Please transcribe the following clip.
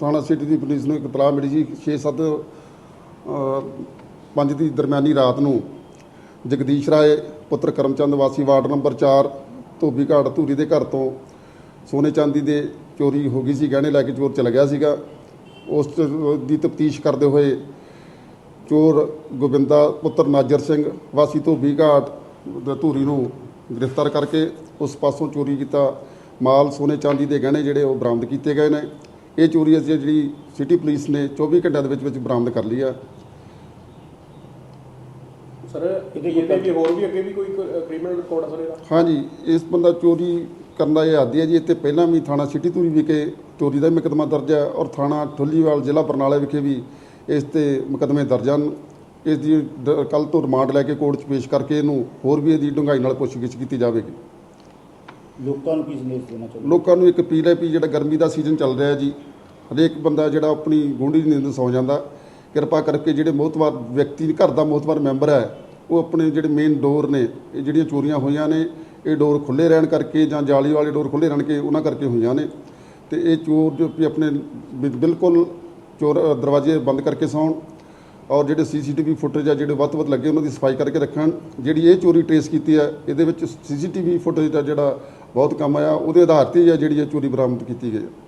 ਥਾਣਾ ਸਿਟੀ ਦੀ ਪੁਲਿਸ ਨੂੰ ਇੱਕ ਤਲਾਹ ਮਿਲੀ ਸੀ 6-7 ਪੰਜ ਦੀ ਦਰਮਿਆਨੀ ਰਾਤ ਨੂੰ ਜਗਦੀਸ਼ ਰਾਏ, ਪੁੱਤਰ ਕਰਮਚੰਦ ਵਾਸੀ ਵਾਰਡ ਨੰਬਰ 4 ਧੋਬੀ ਘਾਟ ਧੂਰੀ ਦੇ ਘਰ ਤੋਂ ਸੋਨੇ ਚਾਂਦੀ ਦੇ ਚੋਰੀ ਹੋ ਗਈ ਸੀ, ਗਹਿਣੇ ਲੈ ਕੇ ਚੋਰ ਚਲਾ ਗਿਆ ਸੀਗਾ। ਉਸ ਦੀ ਤਫਤੀਸ਼ ਕਰਦੇ ਹੋਏ ਚੋਰ ਗੋਬਿੰਦਾ, ਪੁੱਤਰ ਨਾਜਰ ਸਿੰਘ ਵਾਸੀ ਧੋਬੀ ਘਾਟ ਧੂਰੀ ਨੂੰ ਗ੍ਰਿਫਤਾਰ ਕਰਕੇ ਉਸ ਪਾਸੋਂ ਚੋਰੀ ਕੀਤਾ ਮਾਲ, ਸੋਨੇ ਚਾਂਦੀ ਦੇ ਗਹਿਣੇ ਜਿਹੜੇ ਉਹ ਬਰਾਮਦ ਕੀਤੇ ਗਏ ਨੇ। ਇਹ ਚੋਰੀ ਅਸੀਂ ਜਿਹੜੀ ਸਿਟੀ ਪੁਲਿਸ ਨੇ 24 ਘੰਟਿਆਂ ਦੇ ਵਿੱਚ ਵਿੱਚ ਬਰਾਮਦ ਕਰ ਲਈ ਆ। ਸਰ ਇਹਦੇ ਵੀ ਹੋਰ ਵੀ ਅੱਗੇ ਵੀ ਕੋਈ ਕ੍ਰਿਮੀਨਲ ਰਿਕਾਰਡ ਆ ਸਰ ਇਹਦਾ? ਹਾਂਜੀ ਇਸ ਬੰਦਾ ਚੋਰੀ ਕਰਨ ਦਾ ਇਹ ਆਦੀ ਹੈ ਜੀ ਇੱਥੇ ਪਹਿਲਾਂ ਵੀ ਥਾਣਾ ਸਿਟੀ ਧੂਰੀ ਵਿਖੇ ਚੋਰੀ ਦਾ ਮੁਕੱਦਮਾ ਦਰਜ ਹੈ ਔਰ ਥਾਣਾ ਠੁੱਲੀਵਾਲ ਜ਼ਿਲ੍ਹਾ ਬਰਨਾਲਾ ਵਿਖੇ ਵੀ ਇਸ ਤੇ ਮੁਕੱਦਮੇ ਦਰਜ ਹਨ। ਇਸ ਦੀ ਕੱਲ ਤੋਂ ਰਿਮਾਂਡ ਲੈ ਕੇ ਕੋਰਟ 'ਚ ਪੇਸ਼ ਕਰਕੇ ਇਹਨੂੰ ਹੋਰ ਵੀ ਇਹਦੀ ਡੂੰਘਾਈ ਨਾਲ ਪੁੱਛਗਿੱਛ ਕੀਤੀ ਜਾਵੇਗੀ। ਲੋਕਾਂ ਨੂੰ ਕੀ ਸੰਦੇਸ਼ ਦੇਣਾ ਚਾਹੁੰਦੇ ਲੋਕਾਂ ਨੂੰ ਇੱਕ ਅਪੀਲ ਹੈ ਵੀ ਜਿਹੜਾ ਗਰਮੀ ਦਾ ਸੀਜ਼ਨ ਚੱਲ ਰਿਹਾ ਜੀ ਹਰੇਕ ਬੰਦਾ ਜਿਹੜਾ ਆਪਣੀ ਗੂੰਡੀ ਦੀ ਨੀਂਦ ਸੌ ਜਾਂਦਾ। ਕਿਰਪਾ ਕਰਕੇ ਜਿਹੜੇ ਮੋਹਤਵਾਰ ਵਿਅਕਤੀ, ਘਰ ਦਾ ਮੋਹਤਵਾਰ ਮੈਂਬਰ ਹੈ, ਉਹ ਆਪਣੇ ਜਿਹੜੇ ਮੇਨ ਡੋਰ ਨੇ, ਇਹ ਜਿਹੜੀਆਂ ਚੋਰੀਆਂ ਹੋਈਆਂ ਨੇ, ਇਹ ਡੋਰ ਖੁੱਲੇ ਰਹਿਣ ਕਰਕੇ ਜਾਂ ਜਾਲੀ ਵਾਲੇ ਡੋਰ ਖੁੱਲੇ ਰਹਿਣ ਕੇ ਉਹਨਾਂ ਕਰਕੇ ਹੋਈਆਂ ਨੇ। ਤੇ ਇਹ ਚੋਰ ਜੋ ਵੀ ਆਪਣੇ ਬਿ- ਬਿਲਕੁਲ ਚੋਰ ਦਰਵਾਜ਼ੇ ਬੰਦ ਕਰਕੇ ਸੌਣ ਔਰ ਜਿਹੜੇ ਸੀਸੀਟੀਵੀ ਫੁਟੇਜ ਆ, ਜਿਹੜੇ ਵੱਧ ਤੋਂ ਵੱਧ ਲੱਗੇ ਉਹਨਾਂ ਦੀ ਸਫ਼ਾਈ ਕਰਕੇ ਰੱਖਣ। ਜਿਹੜੀ ਇਹ ਚੋਰੀ ਟ੍ਰੇਸ ਕੀਤੀ ਹੈ ਇਹਦੇ ਵਿੱਚ ਸੀਸੀਟੀਵੀ ਫੁਟੇਜ ਦਾ ਜਿਹੜਾ ਬਹੁਤ ਕੰਮ ਆਇਆ, ਉਹਦੇ ਆਧਾਰ ਤੇ ਹੀ ਆ ਜਿਹੜੀ ਇਹ ਚੋਰੀ ਬਰਾਮਦ ਕੀਤੀ ਗਈ। ਹੈ